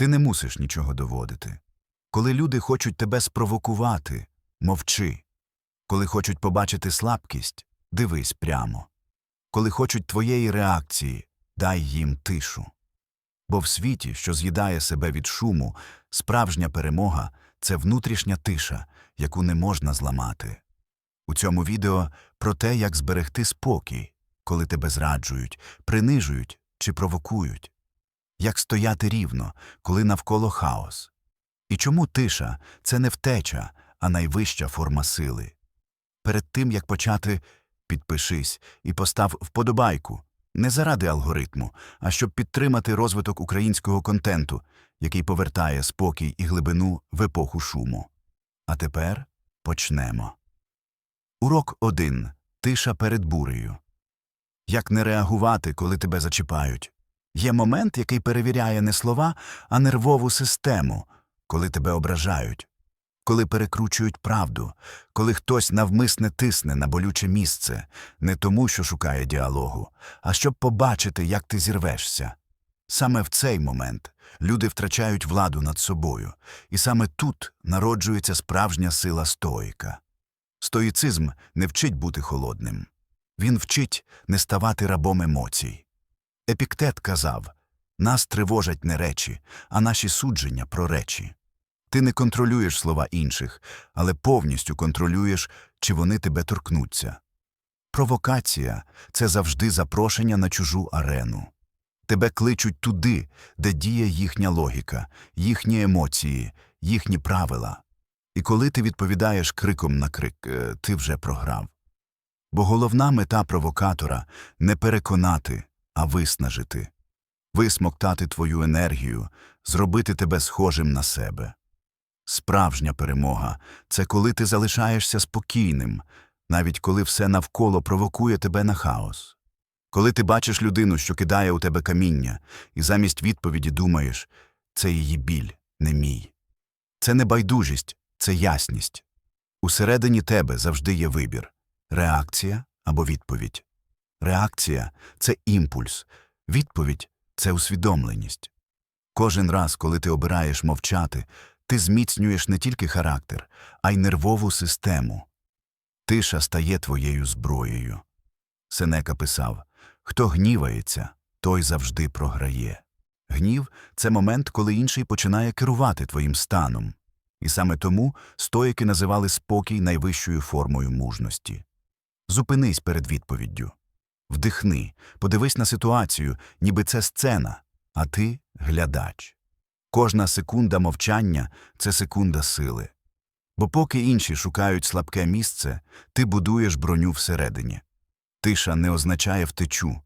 Ти не мусиш нічого доводити. Коли люди хочуть тебе спровокувати, мовчи. Коли хочуть побачити слабкість, дивись прямо. Коли хочуть твоєї реакції, дай їм тишу. Бо в світі, що з'їдає себе від шуму, справжня перемога це внутрішня тиша, яку не можна зламати. У цьому відео про те, як зберегти спокій, коли тебе зраджують, принижують чи провокують, як стояти рівно, коли навколо хаос. І чому тиша це не втеча, а найвища форма сили. Перед тим як почати, підпишись і постав вподобайку не заради алгоритму, а щоб підтримати розвиток українського контенту, який повертає спокій і глибину в епоху шуму. А тепер почнемо. Урок 1. Тиша перед бурею. Як не реагувати, коли тебе зачіпають? Є момент, який перевіряє не слова, а нервову систему, коли тебе ображають, коли перекручують правду, коли хтось навмисне тисне на болюче місце, не тому, що шукає діалогу, а щоб побачити, як ти зірвешся. Саме в цей момент люди втрачають владу над собою, і саме тут народжується справжня сила стоїка. Стоїцизм не вчить бути холодним. Він вчить не ставати рабом емоцій. Епіктет казав нас тривожать не речі, а наші судження про речі. Ти не контролюєш слова інших, але повністю контролюєш, чи вони тебе торкнуться. Провокація це завжди запрошення на чужу арену. Тебе кличуть туди, де діє їхня логіка, їхні емоції, їхні правила. І коли ти відповідаєш криком на крик, е, ти вже програв. Бо головна мета провокатора не переконати, а виснажити, висмоктати твою енергію, зробити тебе схожим на себе. Справжня перемога це коли ти залишаєшся спокійним, навіть коли все навколо провокує тебе на хаос. Коли ти бачиш людину, що кидає у тебе каміння, і замість відповіді думаєш це її біль, не мій. Це не байдужість, це ясність. Усередині тебе завжди є вибір реакція або відповідь. Реакція це імпульс, відповідь це усвідомленість. Кожен раз, коли ти обираєш мовчати, ти зміцнюєш не тільки характер, а й нервову систему. Тиша стає твоєю зброєю. Сенека писав Хто гнівається, той завжди програє. Гнів це момент, коли інший починає керувати твоїм станом. І саме тому стоїки називали спокій найвищою формою мужності. Зупинись перед відповіддю. Вдихни, подивись на ситуацію, ніби це сцена, а ти глядач. Кожна секунда мовчання це секунда сили. Бо поки інші шукають слабке місце, ти будуєш броню всередині. Тиша не означає втечу.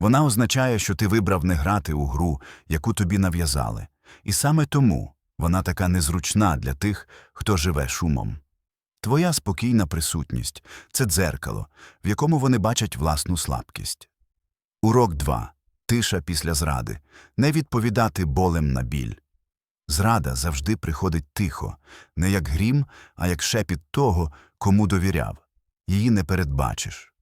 Вона означає, що ти вибрав не грати у гру, яку тобі нав'язали. І саме тому вона така незручна для тих, хто живе шумом. Твоя спокійна присутність це дзеркало, в якому вони бачать власну слабкість. Урок 2. Тиша після зради. Не відповідати болем на біль. Зрада завжди приходить тихо, не як грім, а як шепіт того, кому довіряв. Її не передбачиш.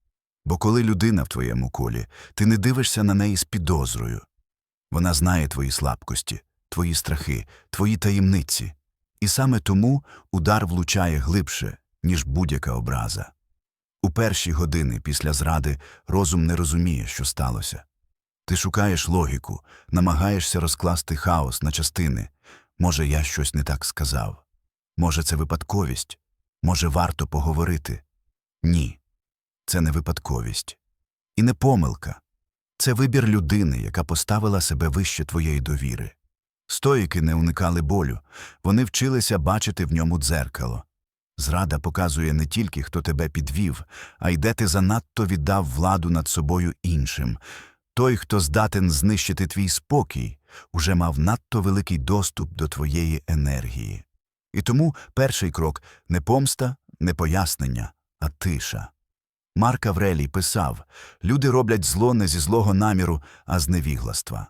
Бо коли людина в твоєму колі, ти не дивишся на неї з підозрою. Вона знає твої слабкості, твої страхи, твої таємниці. І саме тому удар влучає глибше, ніж будь-яка образа. У перші години після зради розум не розуміє, що сталося. Ти шукаєш логіку, намагаєшся розкласти хаос на частини. Може, я щось не так сказав. Може, це випадковість. Може, варто поговорити. Ні, це не випадковість. І не помилка. Це вибір людини, яка поставила себе вище твоєї довіри. Стоїки не уникали болю, вони вчилися бачити в ньому дзеркало. Зрада показує не тільки, хто тебе підвів, а й де ти занадто віддав владу над собою іншим. Той, хто здатен знищити твій спокій, уже мав надто великий доступ до твоєї енергії. І тому перший крок не помста, не пояснення, а тиша. Марк Аврелій писав люди роблять зло не зі злого наміру, а з невігластва.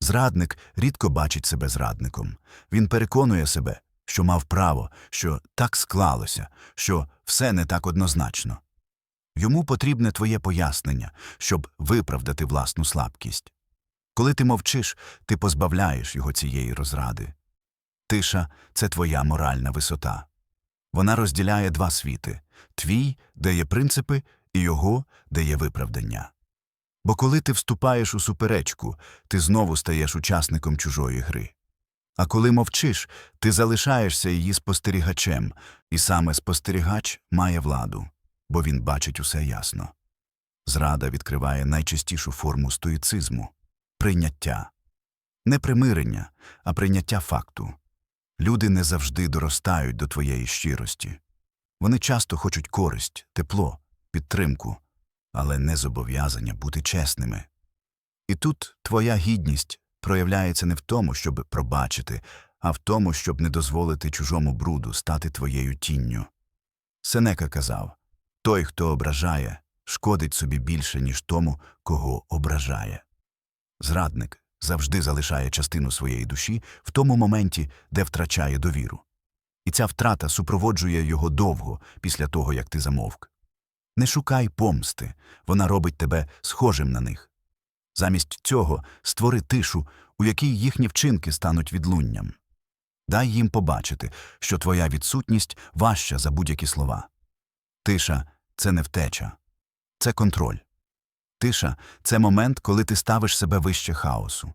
Зрадник рідко бачить себе зрадником. Він переконує себе, що мав право, що так склалося, що все не так однозначно. Йому потрібне твоє пояснення, щоб виправдати власну слабкість. Коли ти мовчиш, ти позбавляєш його цієї розради. Тиша це твоя моральна висота. Вона розділяє два світи твій, де є принципи, і його, де є виправдання. Бо коли ти вступаєш у суперечку, ти знову стаєш учасником чужої гри. А коли мовчиш, ти залишаєшся її спостерігачем, і саме спостерігач має владу, бо він бачить усе ясно. Зрада відкриває найчастішу форму стоїцизму прийняття. Не примирення, а прийняття факту. Люди не завжди доростають до твоєї щирості. Вони часто хочуть користь, тепло, підтримку, але не зобов'язання бути чесними. І тут твоя гідність проявляється не в тому, щоб пробачити, а в тому, щоб не дозволити чужому бруду стати твоєю тінню. Сенека казав той, хто ображає, шкодить собі більше, ніж тому, кого ображає. Зрадник завжди залишає частину своєї душі в тому моменті, де втрачає довіру. І ця втрата супроводжує його довго після того, як ти замовк. Не шукай помсти, вона робить тебе схожим на них. Замість цього створи тишу, у якій їхні вчинки стануть відлунням. Дай їм побачити, що твоя відсутність важча за будь-які слова. Тиша це не втеча, це контроль. Тиша це момент, коли ти ставиш себе вище хаосу.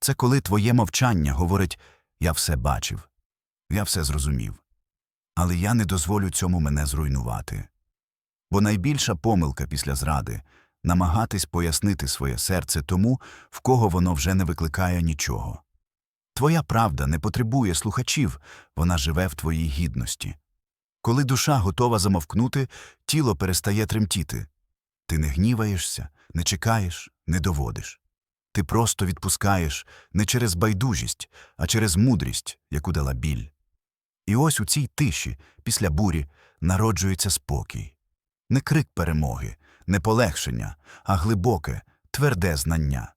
Це коли твоє мовчання говорить Я все бачив, я все зрозумів. Але я не дозволю цьому мене зруйнувати. Бо найбільша помилка після зради намагатись пояснити своє серце тому, в кого воно вже не викликає нічого. Твоя правда не потребує слухачів, вона живе в твоїй гідності. Коли душа готова замовкнути, тіло перестає тремтіти. Ти не гніваєшся, не чекаєш, не доводиш. Ти просто відпускаєш не через байдужість, а через мудрість, яку дала біль. І ось у цій тиші, після бурі, народжується спокій. Не крик перемоги, не полегшення, а глибоке, тверде знання.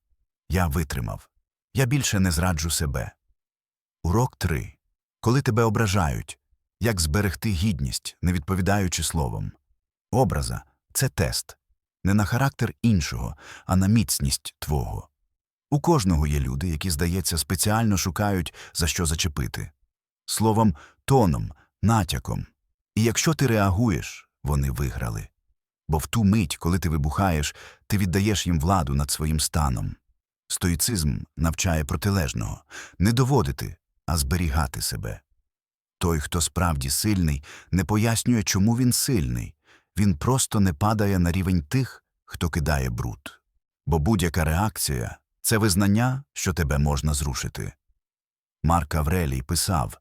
Я витримав. Я більше не зраджу себе. Урок 3. Коли тебе ображають, як зберегти гідність, не відповідаючи словом. Образа це тест не на характер іншого, а на міцність твого. У кожного є люди, які, здається, спеціально шукають, за що зачепити. Словом, тоном, натяком. І якщо ти реагуєш, вони виграли. Бо в ту мить, коли ти вибухаєш, ти віддаєш їм владу над своїм станом. Стоїцизм навчає протилежного не доводити, а зберігати себе. Той, хто справді сильний, не пояснює, чому він сильний, він просто не падає на рівень тих, хто кидає бруд. Бо будь-яка реакція це визнання, що тебе можна зрушити. Марк Аврелій писав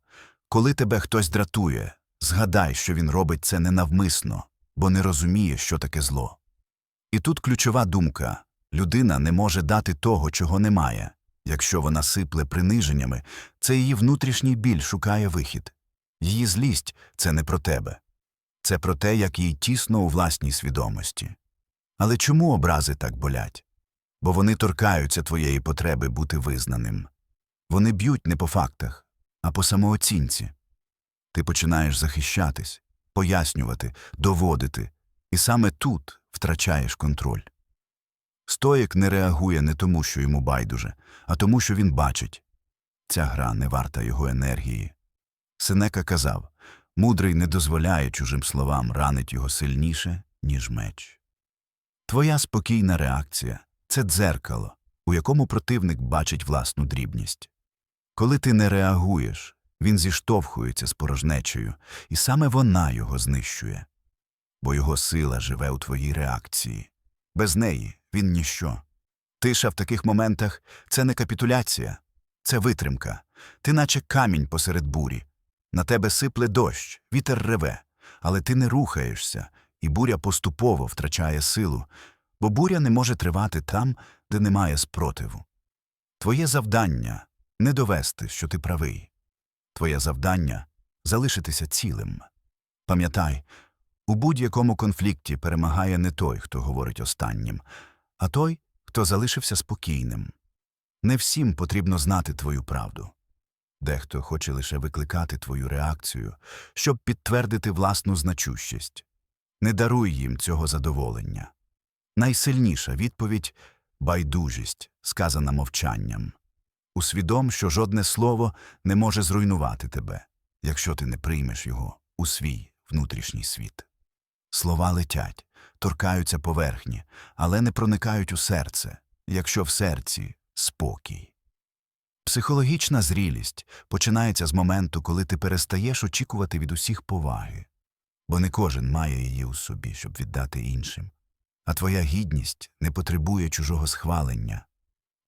Коли тебе хтось дратує, згадай, що він робить це ненавмисно, бо не розуміє, що таке зло. І тут ключова думка людина не може дати того, чого немає. Якщо вона сипле приниженнями, це її внутрішній біль шукає вихід. Її злість це не про тебе. Це про те, як їй тісно у власній свідомості. Але чому образи так болять? Бо вони торкаються твоєї потреби бути визнаним. Вони б'ють не по фактах, а по самооцінці. Ти починаєш захищатись, пояснювати, доводити, і саме тут втрачаєш контроль. Стоїк не реагує не тому, що йому байдуже, а тому, що він бачить ця гра не варта його енергії. Сенека казав мудрий не дозволяє чужим словам ранить його сильніше, ніж меч. Твоя спокійна реакція це дзеркало, у якому противник бачить власну дрібність. Коли ти не реагуєш, він зіштовхується з порожнечею, і саме вона його знищує. Бо його сила живе у твоїй реакції. Без неї він ніщо. Тиша в таких моментах це не капітуляція, це витримка. Ти наче камінь посеред бурі. На тебе сипле дощ, вітер реве, але ти не рухаєшся, і буря поступово втрачає силу, бо буря не може тривати там, де немає спротиву. Твоє завдання не довести, що ти правий. Твоє завдання залишитися цілим. Пам'ятай, у будь-якому конфлікті перемагає не той, хто говорить останнім, а той, хто залишився спокійним. Не всім потрібно знати твою правду. Дехто хоче лише викликати твою реакцію, щоб підтвердити власну значущість. Не даруй їм цього задоволення. Найсильніша відповідь байдужість, сказана мовчанням. Усвідом, що жодне слово не може зруйнувати тебе, якщо ти не приймеш його у свій внутрішній світ. Слова летять, торкаються поверхні, але не проникають у серце, якщо в серці спокій. Психологічна зрілість починається з моменту, коли ти перестаєш очікувати від усіх поваги, бо не кожен має її у собі, щоб віддати іншим. А твоя гідність не потребує чужого схвалення.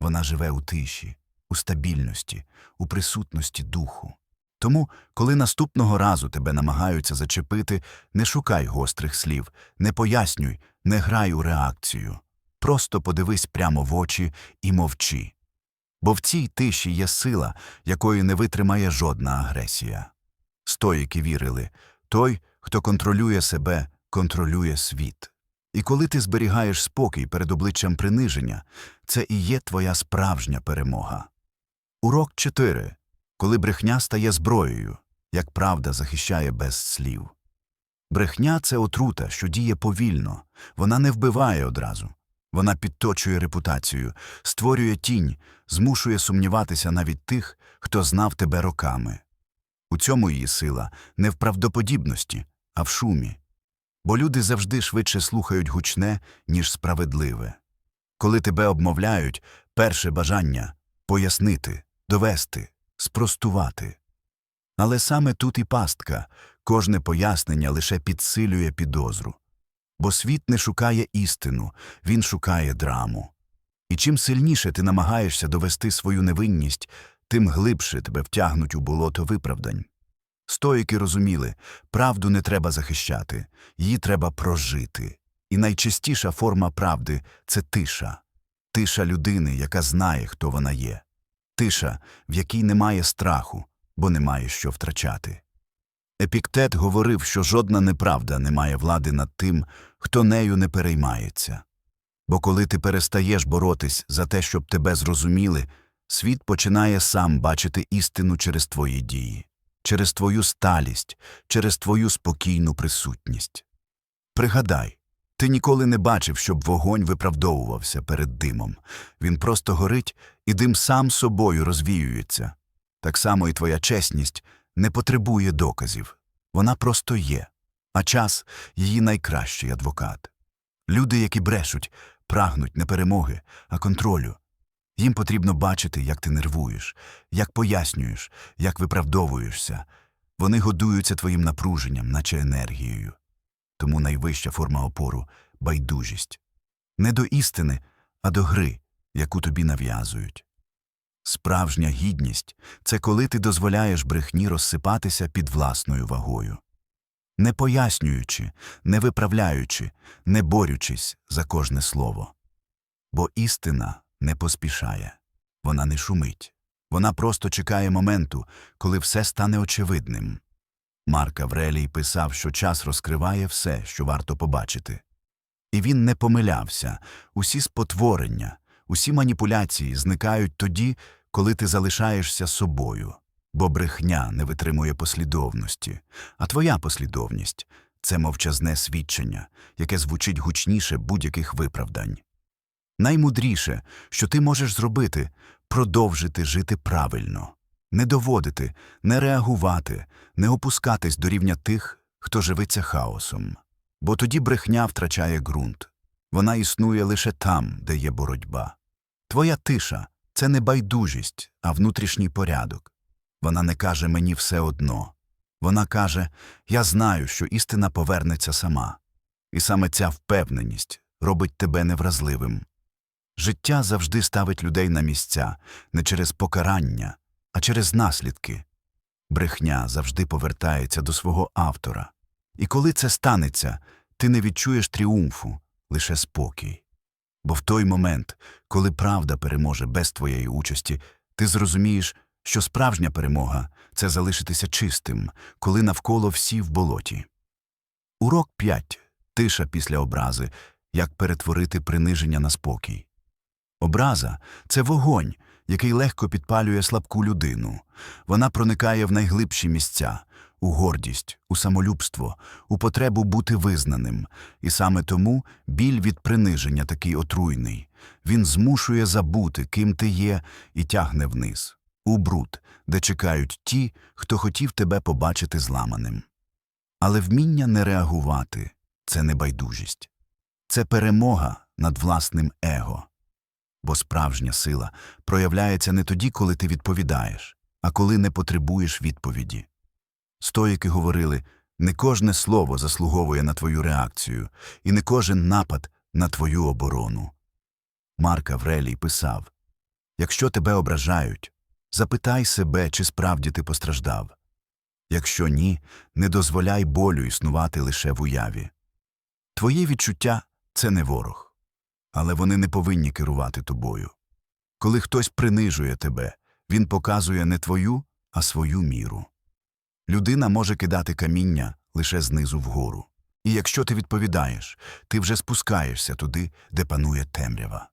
Вона живе у тиші, у стабільності, у присутності духу. Тому, коли наступного разу тебе намагаються зачепити, не шукай гострих слів, не пояснюй, не грай у реакцію. Просто подивись прямо в очі і мовчи. Бо в цій тиші є сила, якої не витримає жодна агресія. Стоїки вірили той, хто контролює себе, контролює світ. І коли ти зберігаєш спокій перед обличчям приниження, це і є твоя справжня перемога. Урок 4. Коли брехня стає зброєю, як правда захищає без слів. Брехня це отрута, що діє повільно, вона не вбиває одразу. Вона підточує репутацію, створює тінь, змушує сумніватися навіть тих, хто знав тебе роками. У цьому її сила не в правдоподібності, а в шумі. Бо люди завжди швидше слухають гучне, ніж справедливе. Коли тебе обмовляють, перше бажання пояснити, довести, спростувати. Але саме тут і пастка, кожне пояснення лише підсилює підозру. Бо світ не шукає істину, він шукає драму. І чим сильніше ти намагаєшся довести свою невинність, тим глибше тебе втягнуть у болото виправдань. Стоїки розуміли, правду не треба захищати, її треба прожити. І найчастіша форма правди це тиша, тиша людини, яка знає, хто вона є, тиша, в якій немає страху, бо немає що втрачати. Епіктет говорив, що жодна неправда не має влади над тим, хто нею не переймається. Бо коли ти перестаєш боротись за те, щоб тебе зрозуміли, світ починає сам бачити істину через твої дії, через твою сталість, через твою спокійну присутність. Пригадай, ти ніколи не бачив, щоб вогонь виправдовувався перед димом. Він просто горить, і дим сам собою розвіюється. Так само і твоя чесність не потребує доказів. Вона просто є, а час її найкращий адвокат. Люди, які брешуть, прагнуть не перемоги, а контролю. Їм потрібно бачити, як ти нервуєш, як пояснюєш, як виправдовуєшся. Вони годуються твоїм напруженням, наче енергією. Тому найвища форма опору байдужість. Не до істини, а до гри, яку тобі нав'язують. Справжня гідність це коли ти дозволяєш брехні розсипатися під власною вагою. Не пояснюючи, не виправляючи, не борючись за кожне слово. Бо істина не поспішає, вона не шумить, вона просто чекає моменту, коли все стане очевидним. Марк Аврелій писав, що час розкриває все, що варто побачити. І він не помилявся усі спотворення, усі маніпуляції зникають тоді, коли ти залишаєшся собою, бо брехня не витримує послідовності, а твоя послідовність це мовчазне свідчення, яке звучить гучніше будь-яких виправдань. Наймудріше, що ти можеш зробити, продовжити жити правильно, не доводити, не реагувати, не опускатись до рівня тих, хто живиться хаосом. Бо тоді брехня втрачає ґрунт. Вона існує лише там, де є боротьба. Твоя тиша це не байдужість, а внутрішній порядок. Вона не каже мені все одно. Вона каже Я знаю, що істина повернеться сама. І саме ця впевненість робить тебе невразливим. Життя завжди ставить людей на місця не через покарання, а через наслідки. Брехня завжди повертається до свого автора. І коли це станеться, ти не відчуєш тріумфу, лише спокій. Бо в той момент, коли правда переможе без твоєї участі, ти зрозумієш, що справжня перемога це залишитися чистим, коли навколо всі в болоті. Урок 5. Тиша після образи. Як перетворити приниження на спокій. Образа це вогонь, який легко підпалює слабку людину. Вона проникає в найглибші місця у гордість, у самолюбство, у потребу бути визнаним. І саме тому біль від приниження такий отруйний. Він змушує забути, ким ти є, і тягне вниз, у бруд, де чекають ті, хто хотів тебе побачити зламаним. Але вміння не реагувати це не байдужість, це перемога над власним его. Бо справжня сила проявляється не тоді, коли ти відповідаєш, а коли не потребуєш відповіді. Стоїки говорили не кожне слово заслуговує на твою реакцію, і не кожен напад на твою оборону. Марк Аврелій писав Якщо тебе ображають, запитай себе, чи справді ти постраждав. Якщо ні, не дозволяй болю існувати лише в уяві. Твої відчуття це не ворог, але вони не повинні керувати тобою. Коли хтось принижує тебе, він показує не твою, а свою міру. Людина може кидати каміння лише знизу вгору. І якщо ти відповідаєш, ти вже спускаєшся туди, де панує темрява.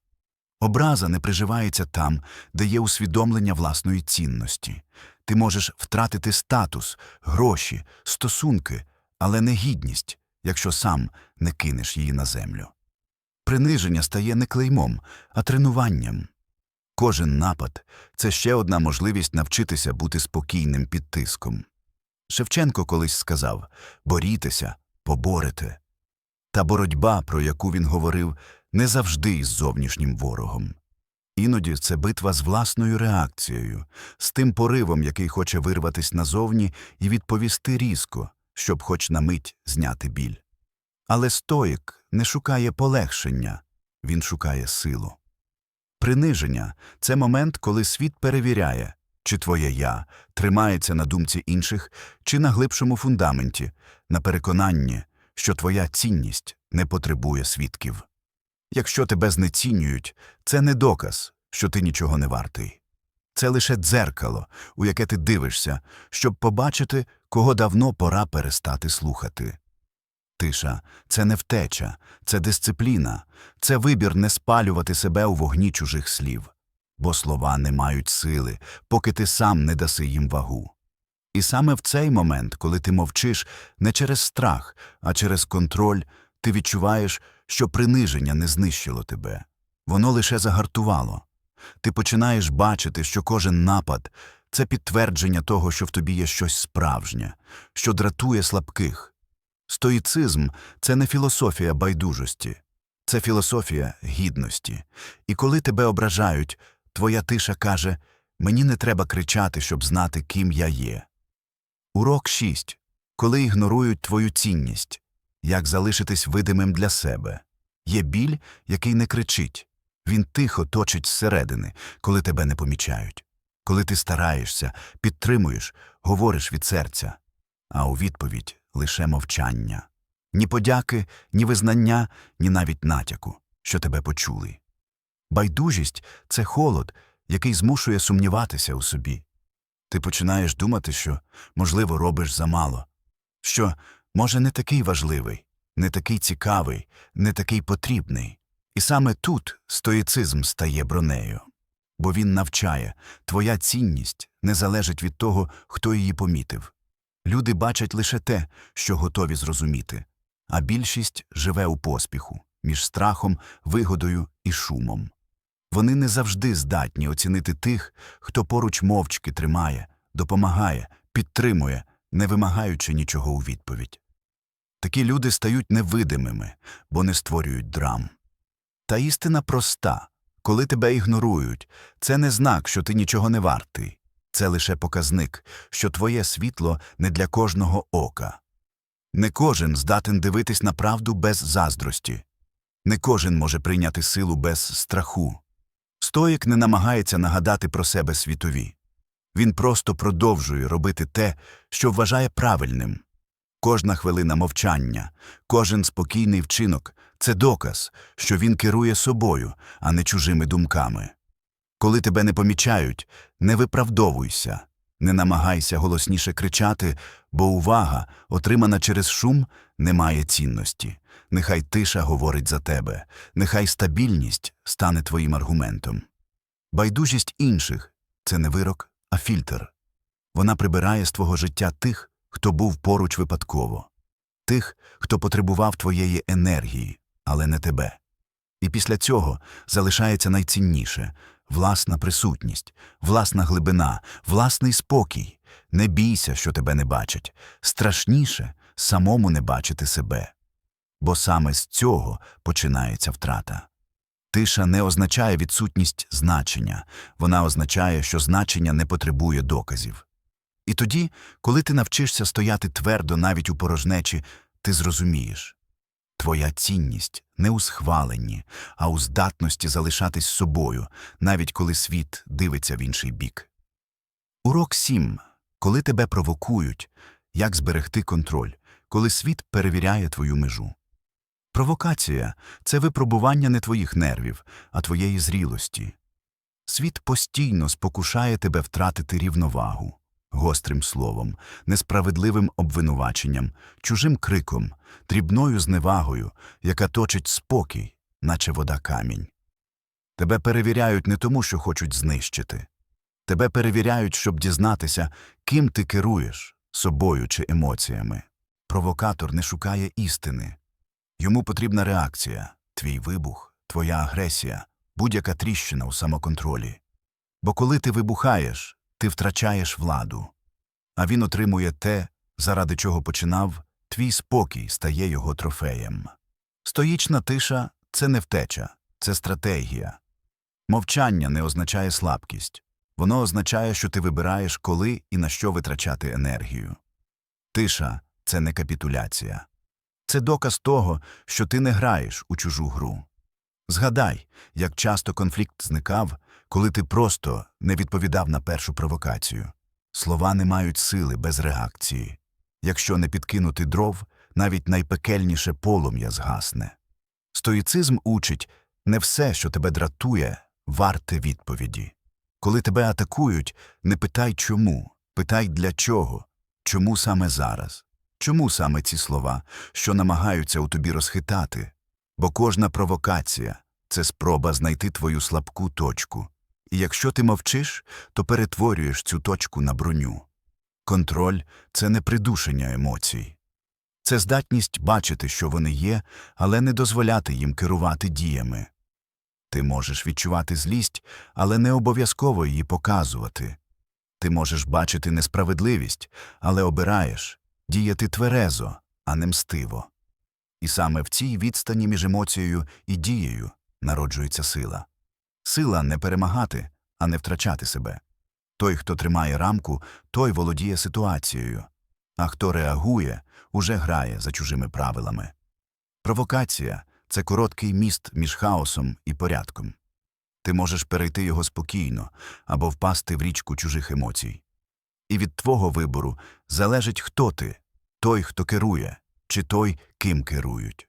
Образа не приживається там, де є усвідомлення власної цінності. Ти можеш втратити статус, гроші, стосунки, але не гідність, якщо сам не кинеш її на землю. Приниження стає не клеймом, а тренуванням. Кожен напад це ще одна можливість навчитися бути спокійним під тиском. Шевченко колись сказав борітеся, поборете. Та боротьба, про яку він говорив, не завжди із зовнішнім ворогом. Іноді це битва з власною реакцією, з тим поривом, який хоче вирватись назовні і відповісти різко, щоб хоч на мить зняти біль. Але стоїк не шукає полегшення, він шукає силу. Приниження це момент, коли світ перевіряє, чи твоє я тримається на думці інших, чи на глибшому фундаменті, на переконанні, що твоя цінність не потребує свідків. Якщо тебе знецінюють, це не доказ, що ти нічого не вартий. Це лише дзеркало, у яке ти дивишся, щоб побачити, кого давно пора перестати слухати. Тиша це не втеча, це дисципліна, це вибір не спалювати себе у вогні чужих слів, бо слова не мають сили, поки ти сам не даси їм вагу. І саме в цей момент, коли ти мовчиш не через страх, а через контроль, ти відчуваєш, що приниження не знищило тебе. Воно лише загартувало. Ти починаєш бачити, що кожен напад це підтвердження того, що в тобі є щось справжнє, що дратує слабких. Стоїцизм це не філософія байдужості, це філософія гідності. І коли тебе ображають, твоя тиша каже мені не треба кричати, щоб знати, ким я є. Урок 6. Коли ігнорують твою цінність, як залишитись видимим для себе. Є біль, який не кричить. Він тихо точить зсередини, коли тебе не помічають. Коли ти стараєшся, підтримуєш, говориш від серця, а у відповідь лише мовчання. Ні подяки, ні визнання, ні навіть натяку, що тебе почули. Байдужість це холод, який змушує сумніватися у собі. Ти починаєш думати, що, можливо, робиш замало, що, може, не такий важливий, не такий цікавий, не такий потрібний. І саме тут стоїцизм стає бронею. Бо він навчає, твоя цінність не залежить від того, хто її помітив. Люди бачать лише те, що готові зрозуміти, а більшість живе у поспіху між страхом, вигодою і шумом. Вони не завжди здатні оцінити тих, хто поруч мовчки тримає, допомагає, підтримує, не вимагаючи нічого у відповідь. Такі люди стають невидимими, бо не створюють драм. Та істина проста коли тебе ігнорують, це не знак, що ти нічого не вартий, це лише показник, що твоє світло не для кожного ока. Не кожен здатен дивитись на правду без заздрості, не кожен може прийняти силу без страху. Стоїк не намагається нагадати про себе світові. Він просто продовжує робити те, що вважає правильним. Кожна хвилина мовчання, кожен спокійний вчинок це доказ, що він керує собою, а не чужими думками. Коли тебе не помічають, не виправдовуйся, не намагайся голосніше кричати, бо увага, отримана через шум, не має цінності. Нехай тиша говорить за тебе, нехай стабільність стане твоїм аргументом. Байдужість інших це не вирок, а фільтр. Вона прибирає з твого життя тих, хто був поруч випадково, тих, хто потребував твоєї енергії, але не тебе. І після цього залишається найцінніше власна присутність, власна глибина, власний спокій. Не бійся, що тебе не бачать. Страшніше самому не бачити себе. Бо саме з цього починається втрата. Тиша не означає відсутність значення, вона означає, що значення не потребує доказів. І тоді, коли ти навчишся стояти твердо навіть у порожнечі, ти зрозумієш твоя цінність не у схваленні, а у здатності залишатись собою, навіть коли світ дивиться в інший бік. Урок 7. Коли тебе провокують, як зберегти контроль, коли світ перевіряє твою межу. Провокація це випробування не твоїх нервів, а твоєї зрілості. Світ постійно спокушає тебе втратити рівновагу гострим словом, несправедливим обвинуваченням, чужим криком, дрібною зневагою, яка точить спокій, наче вода камінь. Тебе перевіряють не тому, що хочуть знищити. Тебе перевіряють, щоб дізнатися, ким ти керуєш собою чи емоціями. Провокатор не шукає істини. Йому потрібна реакція, твій вибух, твоя агресія, будь-яка тріщина у самоконтролі. Бо коли ти вибухаєш, ти втрачаєш владу. А він отримує те, заради чого починав, твій спокій стає його трофеєм. Стоїчна тиша це не втеча, це стратегія. Мовчання не означає слабкість. Воно означає, що ти вибираєш, коли і на що витрачати енергію. Тиша це не капітуляція. Це доказ того, що ти не граєш у чужу гру. Згадай, як часто конфлікт зникав, коли ти просто не відповідав на першу провокацію. Слова не мають сили без реакції. Якщо не підкинути дров, навіть найпекельніше полум'я згасне. Стоїцизм учить не все, що тебе дратує, варте відповіді. Коли тебе атакують, не питай чому, питай для чого, чому саме зараз, чому саме ці слова, що намагаються у тобі розхитати. Бо кожна провокація це спроба знайти твою слабку точку. І якщо ти мовчиш, то перетворюєш цю точку на броню. Контроль це не придушення емоцій. Це здатність бачити, що вони є, але не дозволяти їм керувати діями. Ти можеш відчувати злість, але не обов'язково її показувати. Ти можеш бачити несправедливість, але обираєш діяти тверезо, а не мстиво. І саме в цій відстані між емоцією і дією народжується сила. Сила не перемагати, а не втрачати себе. Той, хто тримає рамку, той володіє ситуацією, а хто реагує, уже грає за чужими правилами. Провокація це короткий міст між хаосом і порядком. Ти можеш перейти його спокійно або впасти в річку чужих емоцій. І від твого вибору залежить, хто ти той, хто керує, чи той, ким керують.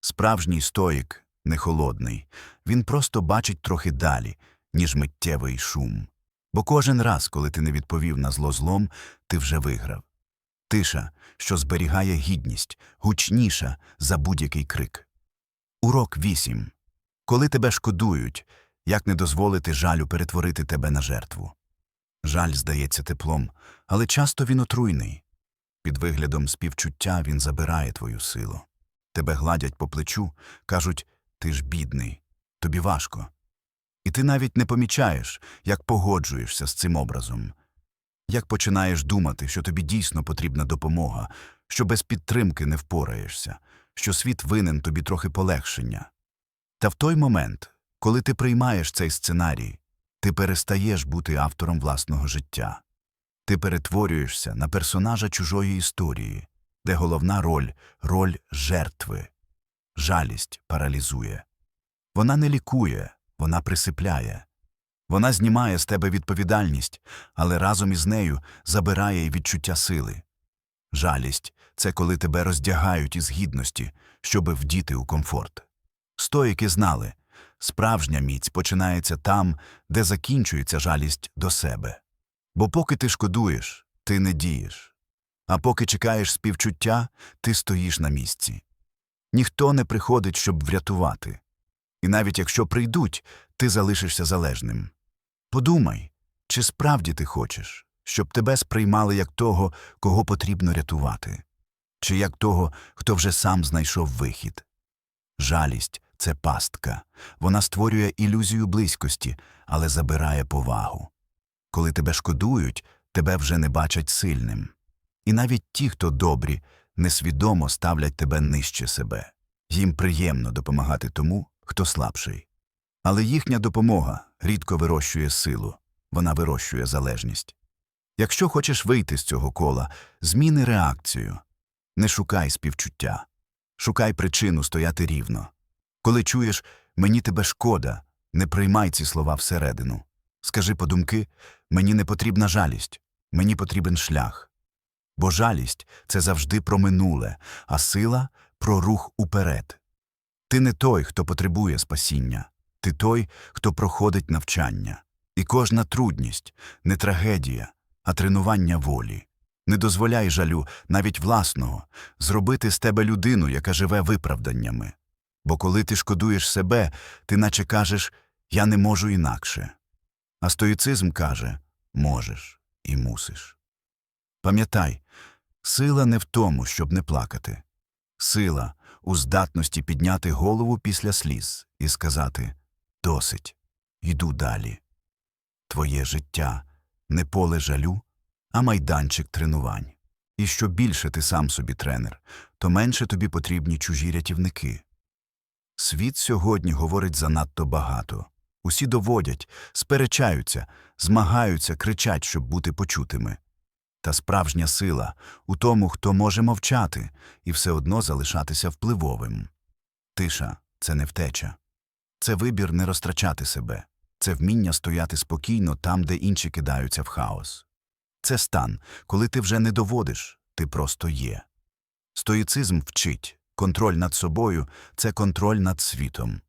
Справжній стоїк не холодний, він просто бачить трохи далі, ніж миттєвий шум. Бо кожен раз, коли ти не відповів на зло злом, ти вже виграв. Тиша, що зберігає гідність, гучніша за будь-який крик. Урок 8. Коли тебе шкодують, як не дозволити жалю перетворити тебе на жертву. Жаль здається теплом, але часто він отруйний. Під виглядом співчуття він забирає твою силу. Тебе гладять по плечу, кажуть ти ж бідний, тобі важко. І ти навіть не помічаєш, як погоджуєшся з цим образом, як починаєш думати, що тобі дійсно потрібна допомога, що без підтримки не впораєшся, що світ винен тобі трохи полегшення. Та в той момент, коли ти приймаєш цей сценарій, ти перестаєш бути автором власного життя. Ти перетворюєшся на персонажа чужої історії, де головна роль роль жертви. Жалість паралізує. Вона не лікує, вона присипляє. Вона знімає з тебе відповідальність, але разом із нею забирає й відчуття сили. Жалість це коли тебе роздягають із гідності, щоби вдіти у комфорт. Стоїки знали справжня міць починається там, де закінчується жалість до себе. Бо поки ти шкодуєш, ти не дієш. А поки чекаєш співчуття, ти стоїш на місці. Ніхто не приходить, щоб врятувати. І навіть якщо прийдуть, ти залишишся залежним. Подумай, чи справді ти хочеш, щоб тебе сприймали як того, кого потрібно рятувати, чи як того, хто вже сам знайшов вихід. Жалість це пастка. Вона створює ілюзію близькості, але забирає повагу. Коли тебе шкодують, тебе вже не бачать сильним. І навіть ті, хто добрі, несвідомо ставлять тебе нижче себе. Їм приємно допомагати тому, хто слабший. Але їхня допомога рідко вирощує силу, вона вирощує залежність. Якщо хочеш вийти з цього кола, зміни реакцію. Не шукай співчуття. Шукай причину стояти рівно. Коли чуєш мені тебе шкода, не приймай ці слова всередину. Скажи подумки мені не потрібна жалість, мені потрібен шлях. Бо жалість це завжди про минуле, а сила про рух уперед. Ти не той, хто потребує спасіння, ти той, хто проходить навчання. І кожна трудність не трагедія, а тренування волі. Не дозволяй жалю, навіть власного, зробити з тебе людину, яка живе виправданнями. Бо коли ти шкодуєш себе, ти наче кажеш Я не можу інакше. А стоїцизм каже можеш і мусиш. Пам'ятай, сила не в тому, щоб не плакати. Сила у здатності підняти голову після сліз і сказати Досить, йду далі. Твоє життя не поле жалю, а майданчик тренувань. І що більше ти сам собі тренер, то менше тобі потрібні чужі рятівники. Світ сьогодні говорить занадто багато. Усі доводять, сперечаються, змагаються, кричать, щоб бути почутими. Та справжня сила у тому, хто може мовчати і все одно залишатися впливовим. Тиша це не втеча. Це вибір не розтрачати себе, це вміння стояти спокійно там, де інші кидаються в хаос. Це стан, коли ти вже не доводиш, ти просто є. Стоїцизм вчить контроль над собою це контроль над світом.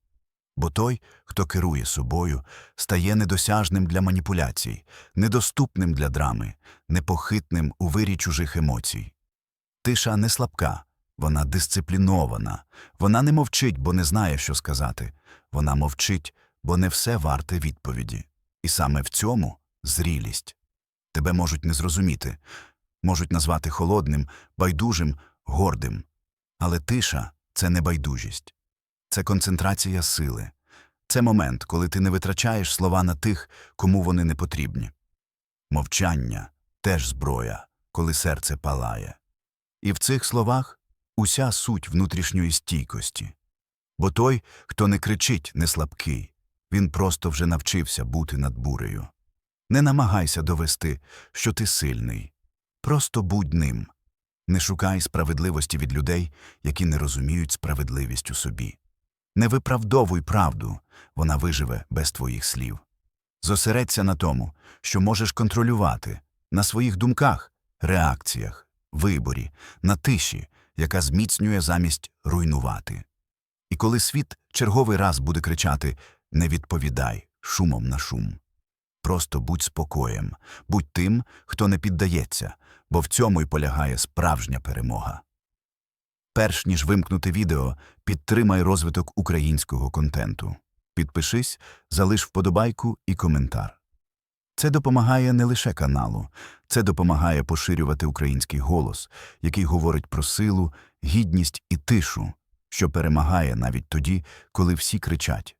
Бо той, хто керує собою, стає недосяжним для маніпуляцій, недоступним для драми, непохитним у вирі чужих емоцій. Тиша не слабка, вона дисциплінована, вона не мовчить, бо не знає, що сказати, вона мовчить, бо не все варте відповіді. І саме в цьому зрілість. Тебе можуть не зрозуміти, можуть назвати холодним, байдужим, гордим. Але тиша це не байдужість, це концентрація сили, це момент, коли ти не витрачаєш слова на тих, кому вони не потрібні. Мовчання теж зброя, коли серце палає. І в цих словах уся суть внутрішньої стійкості. Бо той, хто не кричить, не слабкий, він просто вже навчився бути над бурею. Не намагайся довести, що ти сильний. Просто будь ним. Не шукай справедливості від людей, які не розуміють справедливість у собі. Не виправдовуй правду, вона виживе без твоїх слів. Зосередься на тому, що можеш контролювати, на своїх думках, реакціях, виборі, на тиші, яка зміцнює замість руйнувати. І коли світ черговий раз буде кричати Не відповідай шумом на шум. Просто будь спокоєм, будь тим, хто не піддається, бо в цьому й полягає справжня перемога. Перш ніж вимкнути відео, підтримай розвиток українського контенту. Підпишись, залиш вподобайку і коментар. Це допомагає не лише каналу, це допомагає поширювати український голос, який говорить про силу, гідність і тишу, що перемагає навіть тоді, коли всі кричать